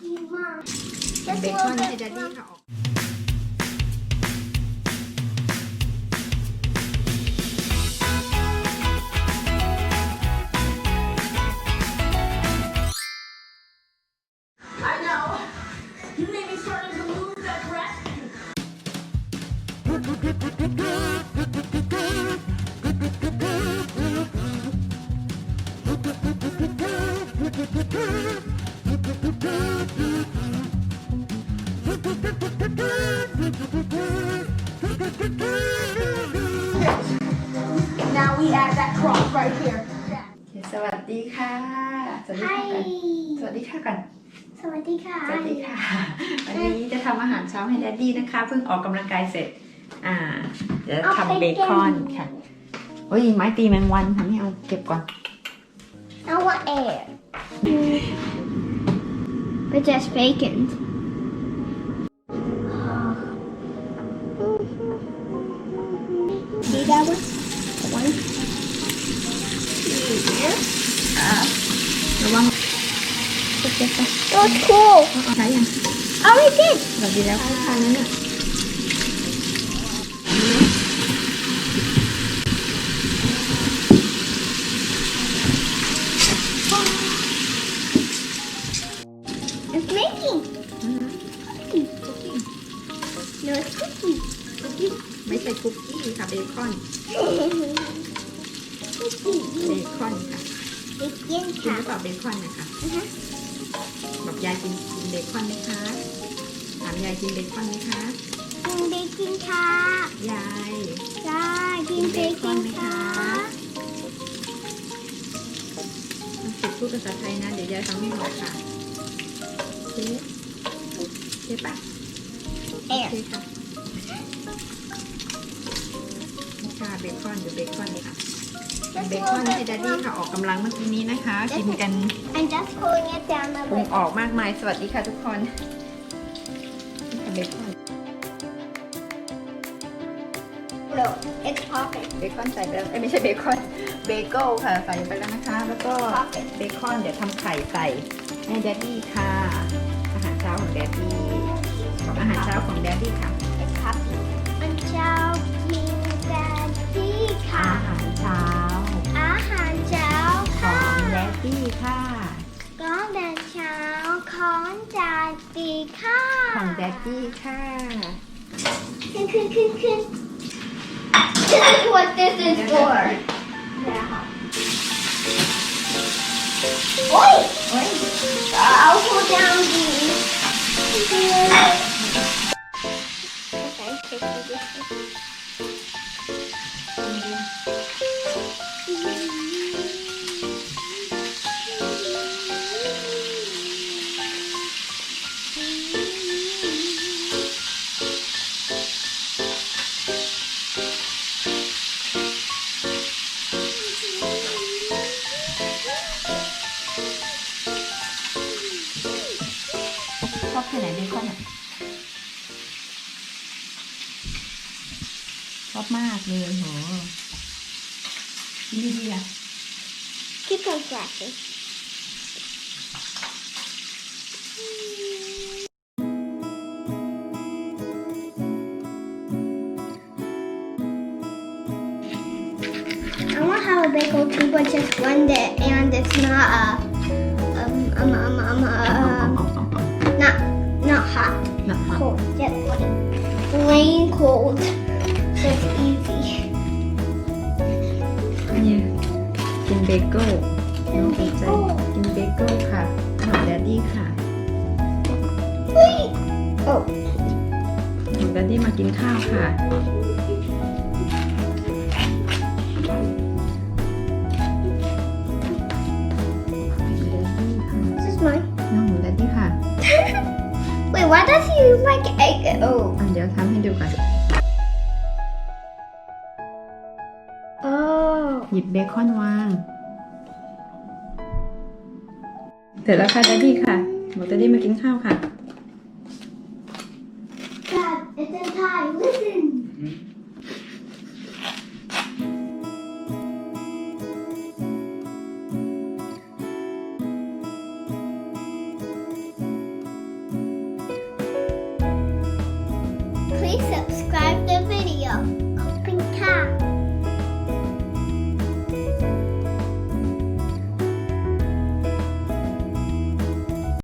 กินมากเบคอนให้ดัดดี้ค่ะออก we add that cross right here. สวัสดีค่ะ สวัสดีไฮค่ะก่อนสวัสดีค่ะก่อนสวัสดีค่ะ สวัสดีค่ะ วันนี้จะทำอาหารเช้าให้ดัดดี้นะคะ เพิ่งออกกำลังกายเสร็จ อ่า เดี๋ยวทำเบคอนค่ะ โอ้ยไม้ตีแมงวันค่ะไม่เอาเก็บก่อนเอาว่าแอร์ But just bacon. See that one? One. That's cool. ใช้ยัง Oh, we did. สวัสดีแล้วค่ะทานแล้วเนี่ย It's making. อืม No, it's cooking. คุกกี้ไม่ใช่คุกกี้ค่ะเบคอน cooking. เบคอนค่ะ Bacon กินหรือค่ะเปล่าเบคอนนะคะอือฮะ บอกยายกินกินเบคอนไหมคะถามยายกินเบคอนไหมคะกินเบคอนค่ะยายจ้ากินเบคอนค่ะฝึกพูดภาษาไทยนะเดี๋ยวยายฟังไม่ออกค่ะเจ๊เจ๊ปะแอโอเคค่ะนี่ค่ะเบคอนหรือเบคอนเลยค่ะ เบคอนให้ดัดดี้ค่ะออกกำลังเมื่อกี้นี้นะคะ กินกัน I'm just pulling it down a ปรุง little. ออกมากมาย สวัสดีค่ะทุกคนนี่ค่ะเบคอน No, it's popping. เบคอนใส่ไปแล้วเอ้ยไม่ใช่เบคอน เบเกิลค่ะใส่ไปแล้วนะคะ แล้วก็เบคอนเดี๋ยวทำไข่ใส่ให้แดดดี้ค่ะ อาหารเช้าของแดดดี้ของอาหารเช้าของแดดดี้ค่ะ ของแดดดี้ค่ะของแดดดี้ค่ะ ขึ้นขึ้นขึ้นขึ้น This is what this is for. Yeah. Oi! โอ้ย I'll pull down these. Okay, take this one. อบมากเลยโหดีดีอะ Keep on flashing. I want to have a bagel too, but just one day, and it's not uh, um, um, um, um, เอา uh, เอาเอาเอา not not hot, หนักมาก cold, just plain cold. So it's easy. เนี่ยกินเบเกิลน้องสนใจ Bagel. กินเบเกิลค่ะของแดดดี้ค่ะ Wait. Oh. ของแดดดี้มากินข้าวค่ะ This is mine. น้องของแดดดี้ค่ะ Wait, why does he use like egg? Oh. อะเดี๋ยวทำให้ดูก่อน หยิบเบคอนวาง เสร็จแล้วค่ะดัดดี้ค่ะบอกดัดดี้มากินข้าวค่ะ Dad, it's in Thai. Listen. ส